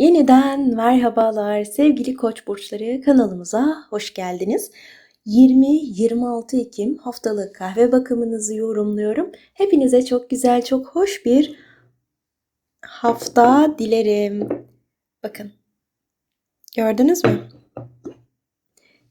Yeniden merhabalar sevgili koç burçları kanalımıza hoş geldiniz. 20-26 Ekim haftalık kahve bakımınızı yorumluyorum. Hepinize çok güzel, çok hoş bir hafta dilerim. Bakın. Gördünüz mü?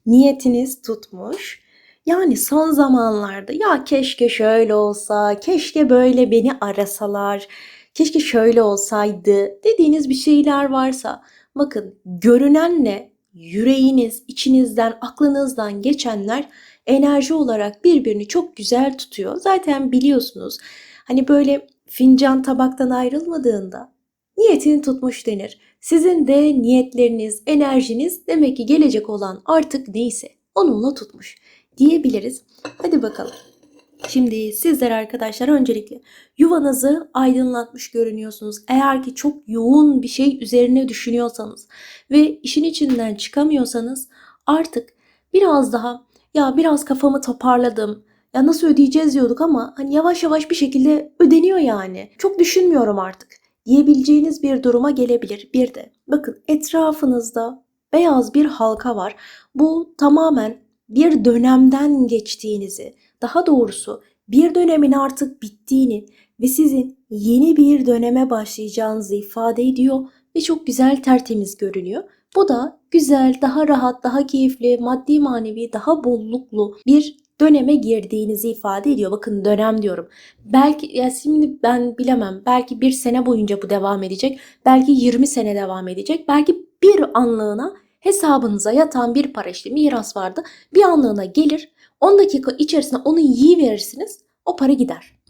Niyetiniz tutmuş. Yani son zamanlarda ya keşke şöyle olsa, keşke böyle beni arasalar, keşke şöyle olsaydı dediğiniz bir şeyler varsa bakın görünenle yüreğiniz, içinizden, aklınızdan geçenler enerji olarak birbirini çok güzel tutuyor. Zaten biliyorsunuz hani böyle fincan tabaktan ayrılmadığında niyetini tutmuş denir. Sizin de niyetleriniz, enerjiniz demek ki gelecek olan artık neyse onunla tutmuş diyebiliriz. Hadi bakalım. Şimdi sizler arkadaşlar öncelikle yuvanızı aydınlatmış görünüyorsunuz. Eğer ki çok yoğun bir şey üzerine düşünüyorsanız ve işin içinden çıkamıyorsanız artık biraz daha ya biraz kafamı toparladım. Ya nasıl ödeyeceğiz diyorduk ama hani yavaş yavaş bir şekilde ödeniyor yani. Çok düşünmüyorum artık diyebileceğiniz bir duruma gelebilir. Bir de bakın etrafınızda beyaz bir halka var. Bu tamamen bir dönemden geçtiğinizi, daha doğrusu bir dönemin artık bittiğini ve sizin yeni bir döneme başlayacağınızı ifade ediyor ve çok güzel tertemiz görünüyor. Bu da güzel, daha rahat, daha keyifli, maddi manevi, daha bolluklu bir döneme girdiğinizi ifade ediyor. Bakın dönem diyorum. Belki ya şimdi ben bilemem. Belki bir sene boyunca bu devam edecek. Belki 20 sene devam edecek. Belki bir anlığına hesabınıza yatan bir para işte miras vardı. Bir anlığına gelir 10 dakika içerisinde onu verirsiniz, o para gider.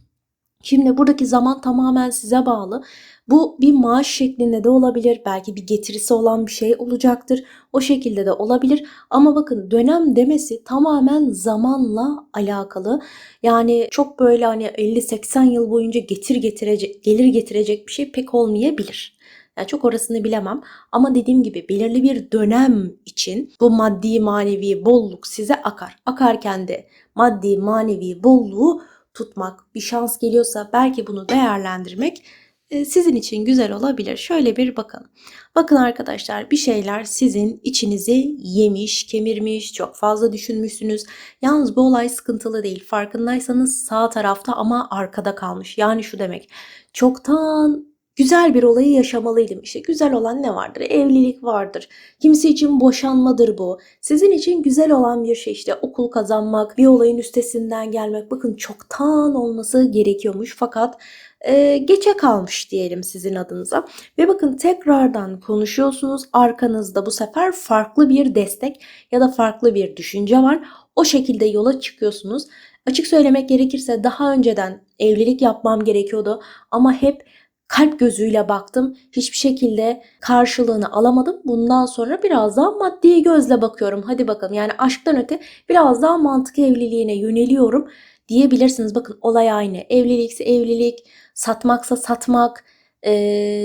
Şimdi buradaki zaman tamamen size bağlı. Bu bir maaş şeklinde de olabilir. Belki bir getirisi olan bir şey olacaktır. O şekilde de olabilir. Ama bakın dönem demesi tamamen zamanla alakalı. Yani çok böyle hani 50-80 yıl boyunca getir getirecek, gelir getirecek bir şey pek olmayabilir. Yani çok orasını bilemem ama dediğim gibi belirli bir dönem için bu maddi manevi bolluk size akar. Akarken de maddi manevi bolluğu tutmak, bir şans geliyorsa belki bunu değerlendirmek e, sizin için güzel olabilir. Şöyle bir bakalım. Bakın arkadaşlar bir şeyler sizin içinizi yemiş, kemirmiş, çok fazla düşünmüşsünüz. Yalnız bu olay sıkıntılı değil. Farkındaysanız sağ tarafta ama arkada kalmış. Yani şu demek. Çoktan güzel bir olayı yaşamalıydım. İşte güzel olan ne vardır? Evlilik vardır. Kimisi için boşanmadır bu. Sizin için güzel olan bir şey işte okul kazanmak, bir olayın üstesinden gelmek. Bakın çoktan olması gerekiyormuş fakat e, geçe kalmış diyelim sizin adınıza. Ve bakın tekrardan konuşuyorsunuz. Arkanızda bu sefer farklı bir destek ya da farklı bir düşünce var. O şekilde yola çıkıyorsunuz. Açık söylemek gerekirse daha önceden evlilik yapmam gerekiyordu ama hep kalp gözüyle baktım. Hiçbir şekilde karşılığını alamadım. Bundan sonra biraz daha maddi gözle bakıyorum. Hadi bakalım yani aşktan öte biraz daha mantık evliliğine yöneliyorum diyebilirsiniz. Bakın olay aynı. Evlilikse evlilik, satmaksa satmak,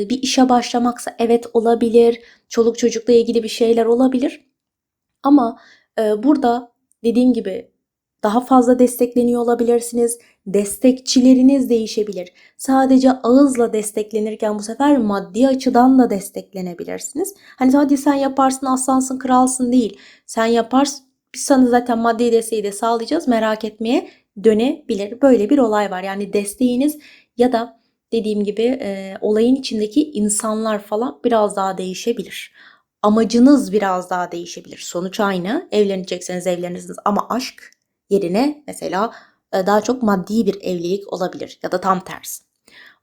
bir işe başlamaksa evet olabilir. Çoluk çocukla ilgili bir şeyler olabilir. Ama burada dediğim gibi daha fazla destekleniyor olabilirsiniz. Destekçileriniz değişebilir. Sadece ağızla desteklenirken bu sefer maddi açıdan da desteklenebilirsiniz. Hani sadece sen yaparsın aslansın kralsın değil. Sen yaparsın biz sana zaten maddi desteği de sağlayacağız merak etmeye dönebilir. Böyle bir olay var. Yani desteğiniz ya da dediğim gibi e, olayın içindeki insanlar falan biraz daha değişebilir. Amacınız biraz daha değişebilir. Sonuç aynı. Evlenecekseniz evlenirsiniz ama aşk yerine mesela e, daha çok maddi bir evlilik olabilir ya da tam tersi.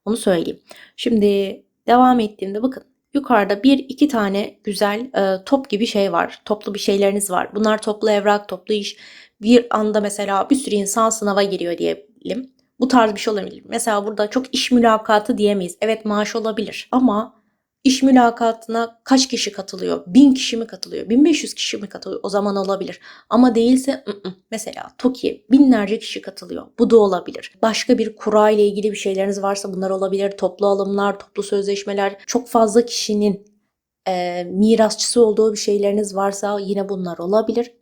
Onu söyleyeyim. Şimdi devam ettiğimde bakın yukarıda bir iki tane güzel e, top gibi şey var. Toplu bir şeyleriniz var. Bunlar toplu evrak, toplu iş. Bir anda mesela bir sürü insan sınava giriyor diyelim. Bu tarz bir şey olabilir. Mesela burada çok iş mülakatı diyemeyiz. Evet maaş olabilir ama İş mülakatına kaç kişi katılıyor? 1000 kişi mi katılıyor? 1500 kişi mi katılıyor? O zaman olabilir. Ama değilse ı -ı. mesela TOKİ binlerce kişi katılıyor. Bu da olabilir. Başka bir kura ile ilgili bir şeyleriniz varsa bunlar olabilir. Toplu alımlar, toplu sözleşmeler, çok fazla kişinin e, mirasçısı olduğu bir şeyleriniz varsa yine bunlar olabilir.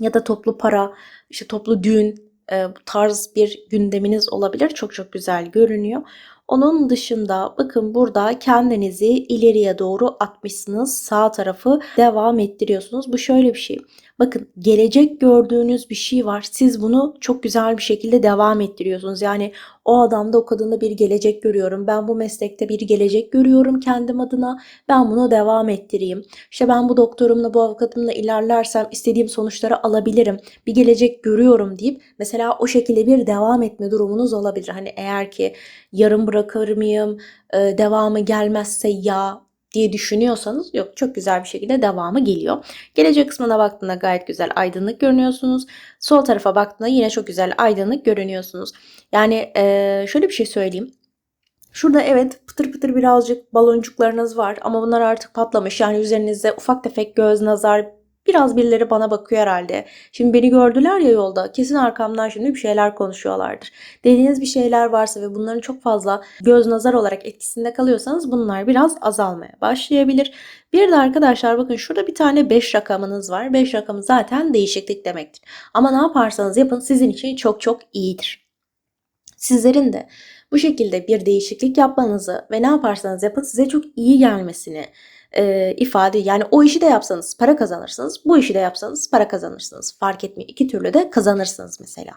Ya da toplu para, işte toplu düğün, e, tarz bir gündeminiz olabilir. Çok çok güzel görünüyor. Onun dışında bakın burada kendinizi ileriye doğru atmışsınız. Sağ tarafı devam ettiriyorsunuz. Bu şöyle bir şey. Bakın gelecek gördüğünüz bir şey var. Siz bunu çok güzel bir şekilde devam ettiriyorsunuz. Yani o adamda o kadında bir gelecek görüyorum. Ben bu meslekte bir gelecek görüyorum kendim adına. Ben bunu devam ettireyim. İşte ben bu doktorumla bu avukatımla ilerlersem istediğim sonuçları alabilirim. Bir gelecek görüyorum deyip mesela o şekilde bir devam etme durumunuz olabilir. Hani eğer ki yarım bırakır mıyım, e, devamı gelmezse ya diye düşünüyorsanız yok çok güzel bir şekilde devamı geliyor. Gelecek kısmına baktığında gayet güzel aydınlık görünüyorsunuz. Sol tarafa baktığında yine çok güzel aydınlık görünüyorsunuz. Yani e, şöyle bir şey söyleyeyim. Şurada evet pıtır pıtır birazcık baloncuklarınız var ama bunlar artık patlamış. Yani üzerinizde ufak tefek göz, nazar, Biraz birileri bana bakıyor herhalde. Şimdi beni gördüler ya yolda. Kesin arkamdan şimdi bir şeyler konuşuyorlardır. Dediğiniz bir şeyler varsa ve bunların çok fazla göz nazar olarak etkisinde kalıyorsanız bunlar biraz azalmaya başlayabilir. Bir de arkadaşlar bakın şurada bir tane 5 rakamınız var. 5 rakamı zaten değişiklik demektir. Ama ne yaparsanız yapın sizin için çok çok iyidir. Sizlerin de bu şekilde bir değişiklik yapmanızı ve ne yaparsanız yapın size çok iyi gelmesini e, ifade yani o işi de yapsanız para kazanırsınız. Bu işi de yapsanız para kazanırsınız. Fark etmiyor. İki türlü de kazanırsınız mesela.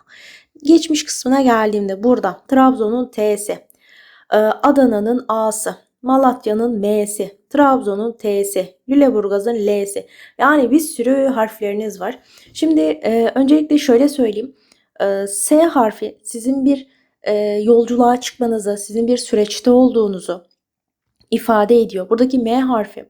Geçmiş kısmına geldiğimde burada Trabzon'un T'si, e, Adana'nın A'sı, Malatya'nın M'si, Trabzon'un T'si, Lüleburgaz'ın L'si. Yani bir sürü harfleriniz var. Şimdi e, öncelikle şöyle söyleyeyim. E, S harfi sizin bir e, yolculuğa çıkmanızı, sizin bir süreçte olduğunuzu, ifade ediyor. Buradaki M harfi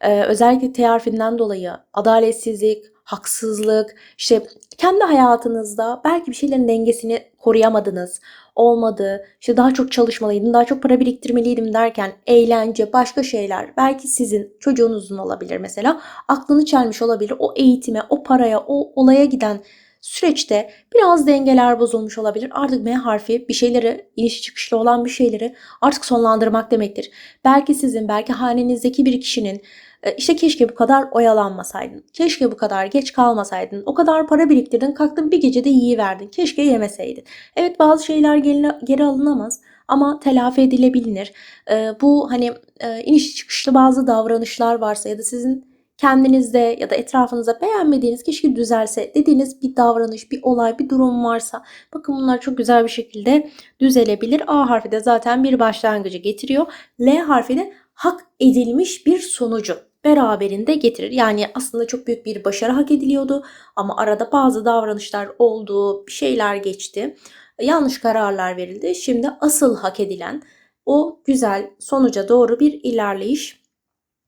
e, özellikle T harfinden dolayı adaletsizlik, haksızlık, işte kendi hayatınızda belki bir şeylerin dengesini koruyamadınız, olmadı, işte daha çok çalışmalıydım, daha çok para biriktirmeliydim derken eğlence, başka şeyler, belki sizin çocuğunuzun olabilir mesela, aklını çelmiş olabilir. O eğitime, o paraya, o olaya giden süreçte biraz dengeler bozulmuş olabilir. Artık M harfi bir şeyleri, iniş çıkışlı olan bir şeyleri artık sonlandırmak demektir. Belki sizin, belki hanenizdeki bir kişinin e, işte keşke bu kadar oyalanmasaydın. Keşke bu kadar geç kalmasaydın. O kadar para biriktirdin, kalktın bir gecede yiyiverdin. Keşke yemeseydin. Evet bazı şeyler geri alınamaz ama telafi edilebilir. E, bu hani e, iniş çıkışlı bazı davranışlar varsa ya da sizin kendinizde ya da etrafınızda beğenmediğiniz keşke düzelse dediğiniz bir davranış, bir olay, bir durum varsa bakın bunlar çok güzel bir şekilde düzelebilir. A harfi de zaten bir başlangıcı getiriyor. L harfi de hak edilmiş bir sonucu beraberinde getirir. Yani aslında çok büyük bir başarı hak ediliyordu ama arada bazı davranışlar oldu, şeyler geçti. Yanlış kararlar verildi. Şimdi asıl hak edilen o güzel sonuca doğru bir ilerleyiş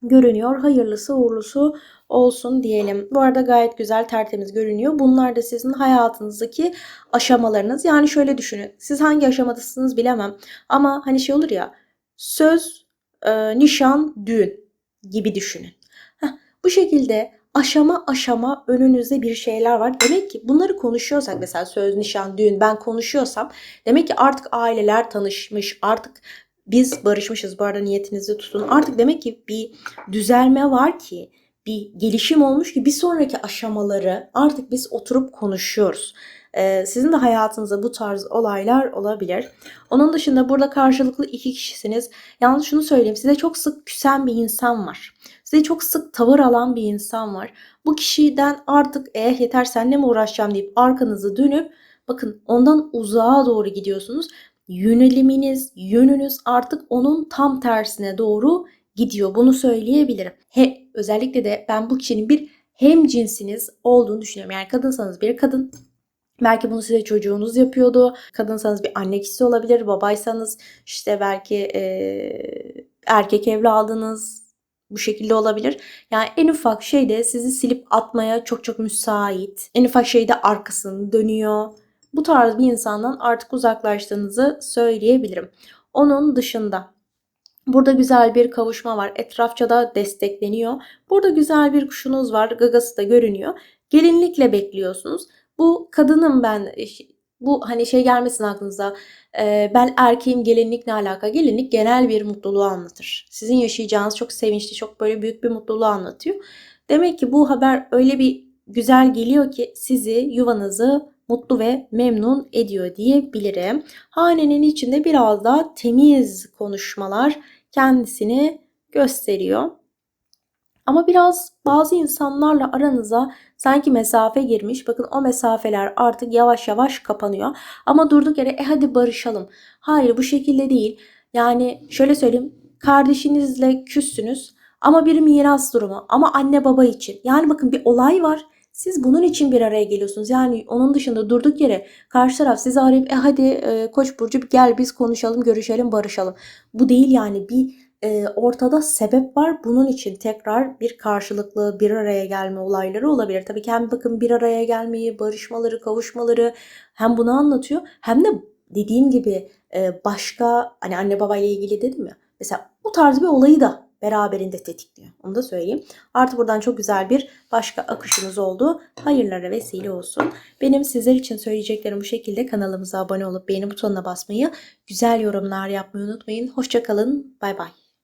görünüyor. Hayırlısı uğurlusu olsun diyelim. Bu arada gayet güzel tertemiz görünüyor. Bunlar da sizin hayatınızdaki aşamalarınız. Yani şöyle düşünün. Siz hangi aşamadasınız bilemem. Ama hani şey olur ya söz, e, nişan, düğün gibi düşünün. Heh, bu şekilde aşama aşama önünüzde bir şeyler var. Demek ki bunları konuşuyorsak mesela söz, nişan, düğün ben konuşuyorsam demek ki artık aileler tanışmış, artık biz barışmışız bu arada niyetinizi tutun. Artık demek ki bir düzelme var ki bir gelişim olmuş ki bir sonraki aşamaları artık biz oturup konuşuyoruz. Ee, sizin de hayatınızda bu tarz olaylar olabilir. Onun dışında burada karşılıklı iki kişisiniz. Yalnız şunu söyleyeyim size çok sık küsen bir insan var. Size çok sık tavır alan bir insan var. Bu kişiden artık eh yeter senle mi uğraşacağım deyip arkanızı dönüp bakın ondan uzağa doğru gidiyorsunuz yöneliminiz, yönünüz artık onun tam tersine doğru gidiyor. Bunu söyleyebilirim. He, özellikle de ben bu kişinin bir hem cinsiniz olduğunu düşünüyorum. Yani kadınsanız bir kadın, Belki bunu size çocuğunuz yapıyordu. Kadınsanız bir anne kişisi olabilir. Babaysanız işte belki e, erkek evladınız bu şekilde olabilir. Yani en ufak şeyde sizi silip atmaya çok çok müsait. En ufak şeyde arkasını dönüyor bu tarz bir insandan artık uzaklaştığınızı söyleyebilirim. Onun dışında Burada güzel bir kavuşma var. Etrafça da destekleniyor. Burada güzel bir kuşunuz var. Gagası da görünüyor. Gelinlikle bekliyorsunuz. Bu kadının ben bu hani şey gelmesin aklınıza. Ben erkeğim gelinlik ne alaka? Gelinlik genel bir mutluluğu anlatır. Sizin yaşayacağınız çok sevinçli, çok böyle büyük bir mutluluğu anlatıyor. Demek ki bu haber öyle bir güzel geliyor ki sizi yuvanızı mutlu ve memnun ediyor diyebilirim. Hanenin içinde biraz daha temiz konuşmalar kendisini gösteriyor. Ama biraz bazı insanlarla aranıza sanki mesafe girmiş. Bakın o mesafeler artık yavaş yavaş kapanıyor. Ama durduk yere e hadi barışalım. Hayır bu şekilde değil. Yani şöyle söyleyeyim. Kardeşinizle küssünüz ama bir miras durumu ama anne baba için. Yani bakın bir olay var. Siz bunun için bir araya geliyorsunuz. Yani onun dışında durduk yere karşı taraf sizi arayıp e hadi e, Koç burcu gel biz konuşalım, görüşelim, barışalım. Bu değil yani bir e, ortada sebep var. Bunun için tekrar bir karşılıklı bir araya gelme olayları olabilir. Tabii ki hem bakın bir araya gelmeyi, barışmaları, kavuşmaları hem bunu anlatıyor hem de dediğim gibi e, başka hani anne baba ile ilgili dedim ya. Mesela bu tarz bir olayı da beraberinde tetikliyor. Onu da söyleyeyim. Artı buradan çok güzel bir başka akışınız oldu. Hayırlara vesile olsun. Benim sizler için söyleyeceklerim bu şekilde. Kanalımıza abone olup beğeni butonuna basmayı, güzel yorumlar yapmayı unutmayın. Hoşçakalın. Bay bay.